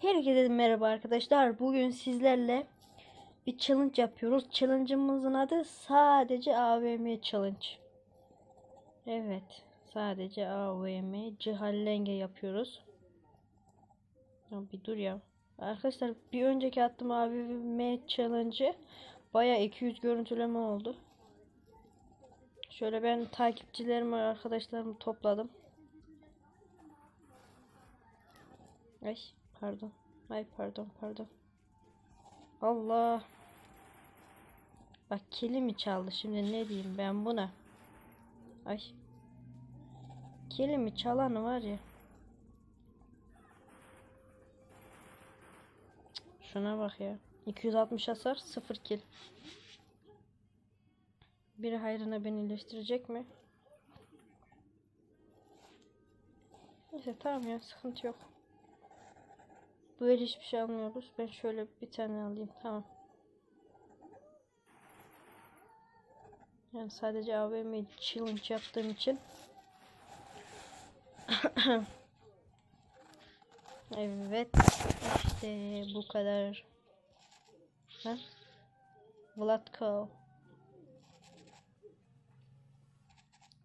Herkese merhaba arkadaşlar. Bugün sizlerle bir challenge yapıyoruz. Challenge'ımızın adı sadece AVM challenge. Evet, sadece AVM cihallenge yapıyoruz. Ya bir dur ya. Arkadaşlar bir önceki attığım AVM challenge'ı baya 200 görüntüleme oldu. Şöyle ben takipçilerimi, arkadaşlarımı topladım. Ay pardon. Ay pardon pardon. Allah. Bak kilimi çaldı şimdi ne diyeyim ben buna. Ay. Kilimi çalanı var ya. Şuna bak ya. 260 hasar 0 kill. Biri hayrına beni iyileştirecek mi? Neyse tamam ya sıkıntı yok. Böyle hiçbir şey almıyoruz. Ben şöyle bir tane alayım. Tamam. Yani sadece AVM challenge yaptığım için. evet. İşte bu kadar. Ha? Vlatko.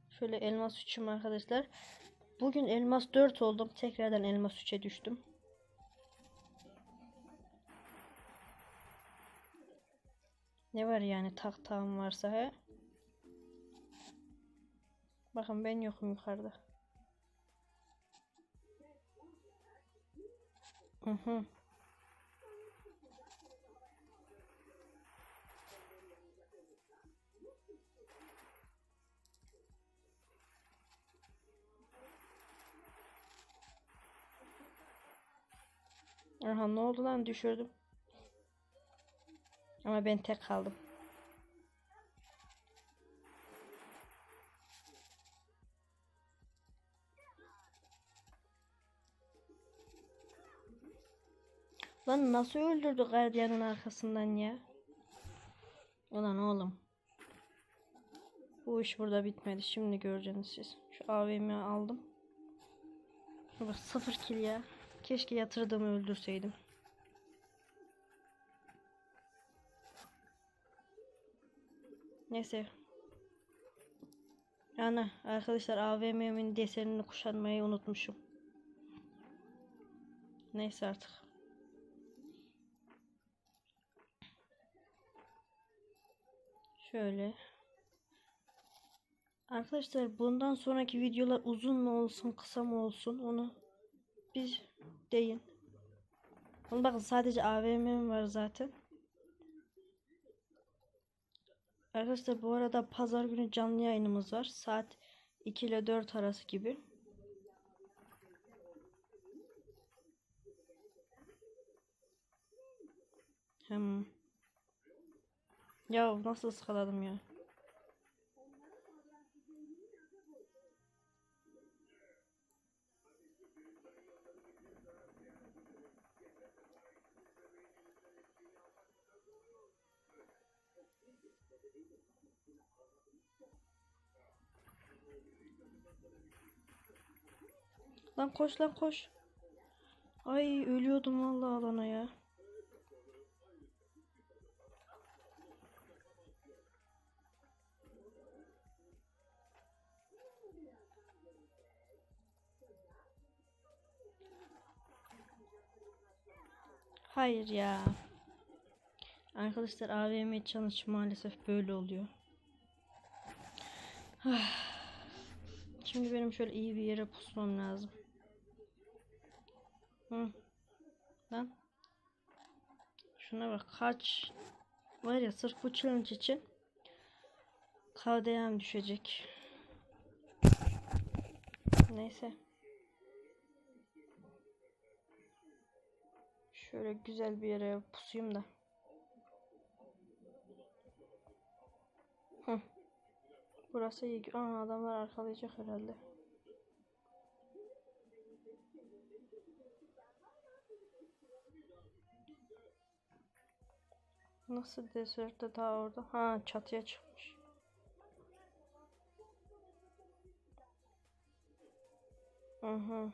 Şöyle elmas 3'üm arkadaşlar. Bugün elmas 4 oldum. Tekrardan elmas 3'e düştüm. Ne var yani taktağım varsa he? Bakın ben yokum yukarıda. Hı hı. Aha ne oldu lan düşürdüm. Ama ben tek kaldım. Lan nasıl öldürdü gardiyanın arkasından ya? Ulan oğlum. Bu iş burada bitmedi. Şimdi göreceksiniz siz. Şu AVM'yi aldım. Bak sıfır kill ya. Keşke yatırdığımı öldürseydim. Neyse. Ana arkadaşlar AVM'min desenini kuşanmayı unutmuşum. Neyse artık. Şöyle. Arkadaşlar bundan sonraki videolar uzun mu olsun kısa mı olsun onu biz deyin. Onu bakın sadece AVM var zaten. Arkadaşlar bu arada pazar günü canlı yayınımız var. Saat 2 ile 4 arası gibi. Hem ya nasıl ıskaladım ya? Lan koş lan koş. Ay ölüyordum vallahi alana ya. Hayır ya. Arkadaşlar AVM challenge maalesef böyle oluyor. Şimdi benim şöyle iyi bir yere pusmam lazım. Hı. Lan. Şuna bak kaç var ya sırf bu challenge için KDM düşecek. Neyse. Şöyle güzel bir yere pusayım da. Burası iyi. Aa, adamlar arkalayacak herhalde. Nasıl deserte daha orada? Ha çatıya çıkmış. Hı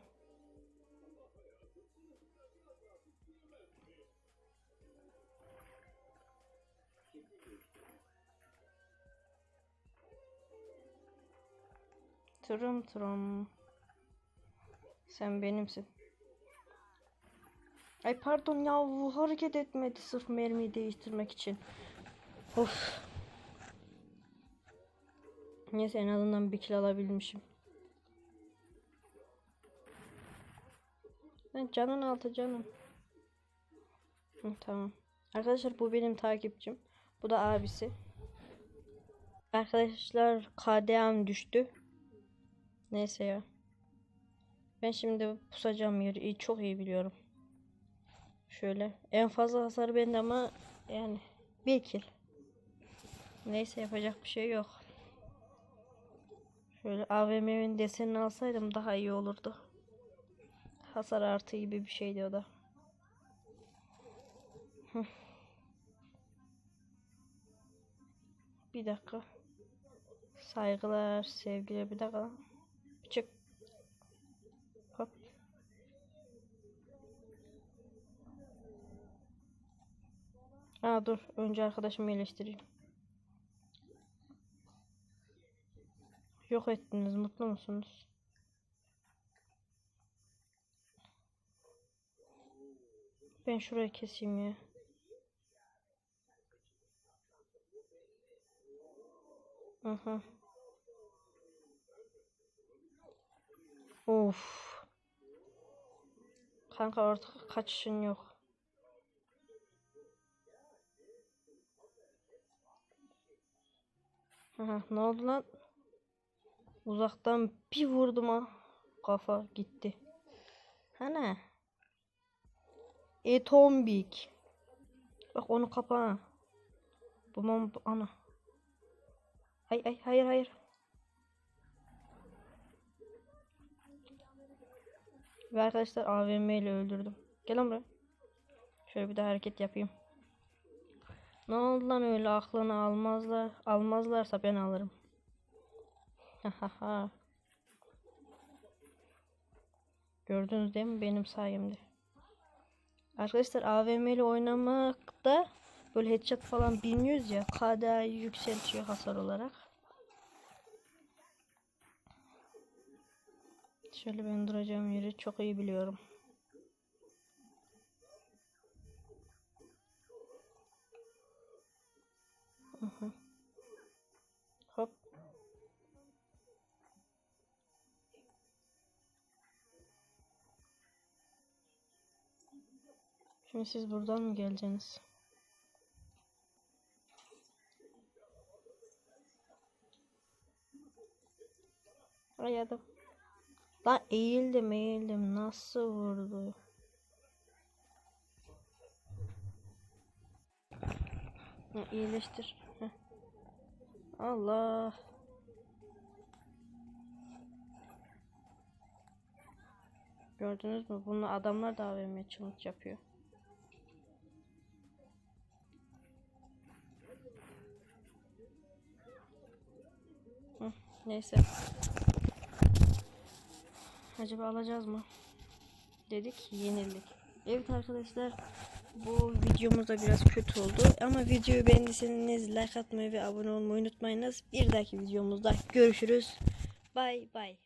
Tırım tırım. Sen benimsin. Ay pardon ya hareket etmedi sırf mermiyi değiştirmek için. Of. Neyse en azından bir kill alabilmişim. Ben canın altı canım. Hı, tamam. Arkadaşlar bu benim takipçim. Bu da abisi. Arkadaşlar KDA'm düştü. Neyse ya. Ben şimdi pusacağım yeri çok iyi biliyorum. Şöyle. En fazla hasar bende ama yani bir kill. Neyse yapacak bir şey yok. Şöyle AVM'nin desenini alsaydım daha iyi olurdu. Hasar artı gibi bir şeydi o da. Bir dakika. Saygılar, sevgiler. Bir dakika. Çık. Hop. Aa dur. Önce arkadaşımı iyileştireyim. Yok ettiniz. Mutlu musunuz? Ben şurayı keseyim ya. Aha. Of. Kanka artık kaçışın yok. Aha, ne oldu lan? Uzaktan bir vurdum ha. Kafa gitti. Hani? Etombik. Bak onu kapa. Bu mom ana. Ay ay hayır hayır. Ve arkadaşlar AVM ile öldürdüm. Gel buraya. Şöyle bir de hareket yapayım. Ne oldu lan öyle aklını almazlar. Almazlarsa ben alırım. Hahaha. Gördünüz değil mi benim sayemde. Arkadaşlar AVM ile oynamakta böyle headshot falan bilmiyoruz ya. KDA'yı yükseltiyor hasar olarak. Şöyle ben duracağım yeri çok iyi biliyorum. Hı hı. Hop. Şimdi siz buradan mı geleceksiniz? Ay adam. Lan eğildim eğildim. Nasıl vurdu? Ha, iyileştir. Heh. Allah. Gördünüz mü? Bunu adamlar da AVM challenge yapıyor. Neyse. Acaba alacağız mı? Dedik yenildik. Evet arkadaşlar bu videomuz da biraz kötü oldu. Ama videoyu beğendiyseniz like atmayı ve abone olmayı unutmayınız. Bir dahaki videomuzda görüşürüz. Bay bay.